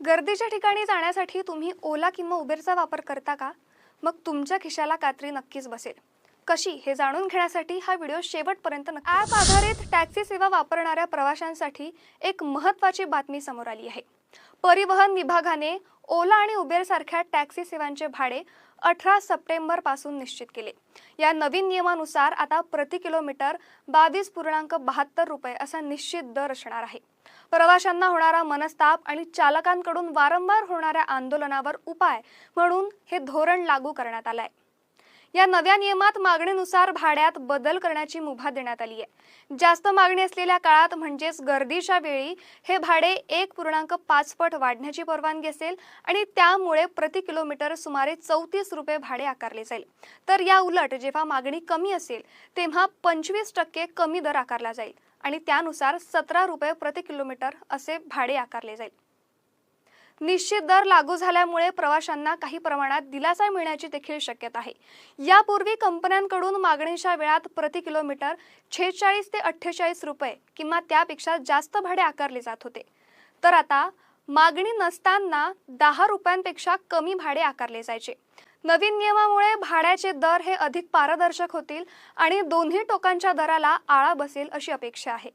गर्दीच्या ठिकाणी जाण्यासाठी तुम्ही ओला किंवा उबेरचा वापर करता का? मग तुमच्या खिशाला कात्री नक्कीच बसेल. कशी? हे जाणून घेण्यासाठी हा व्हिडिओ शेवटपर्यंत ॲप आधारित टॅक्सी सेवा वापरणाऱ्या प्रवाशांसाठी एक महत्त्वाची बातमी समोर आली आहे. परिवहन विभागाने ओला आणि उबेर सारख्या टॅक्सी सेवांचे भाडे अठरा सप्टेंबरपासून निश्चित केले. या नवीन नियमानुसार आता प्रति किलोमीटर बावीस पूर्णांक बहात्तर रुपये असा निश्चित दर असणार आहे. प्रवाशांना होणारा मनस्ताप आणि चालकांकडून वारंवार होणाऱ्या आंदोलनावर उपाय म्हणून हे धोरण लागू करण्यात आलं आहे या नव्या नियमात मागणीनुसार भाड्यात बदल करण्याची मुभा देण्यात आली आहे. जास्त मागणी असलेल्या काळात म्हणजेच गर्दीच्या वेळी हे भाडे एक पूर्णांक पाच पट वाढण्याची परवानगी असेल आणि त्यामुळे प्रति किलोमीटर सुमारे चौतीस रुपये भाडे आकारले जाईल. तर या उलट जेव्हा मागणी कमी असेल तेव्हा पंचवीस टक्के कमी दर आकारला जाईल आणि त्यानुसार सतरा रुपये प्रति किलोमीटर असे भाडे आकारले जाईल. निश्चित दर लागू झाल्यामुळे प्रवाशांना काही प्रमाणात दिलासा मिळण्याची देखील शक्यता आहे. यापूर्वी कंपन्यांकडून मागणीच्या वेळात प्रति किलोमीटर छेचाळीस ते अठ्ठेचाळीस रुपये किंवा त्यापेक्षा जास्त भाडे आकारले जात होते. तर आता मागणी नसताना दहा रुपयांपेक्षा कमी भाडे आकारले जायचे. नवीन नियमामुळे भाड्याचे दर हे अधिक पारदर्शक होतील आणि दोन्ही टोकांच्या दराला आळा बसेल अशी अपेक्षा आहे.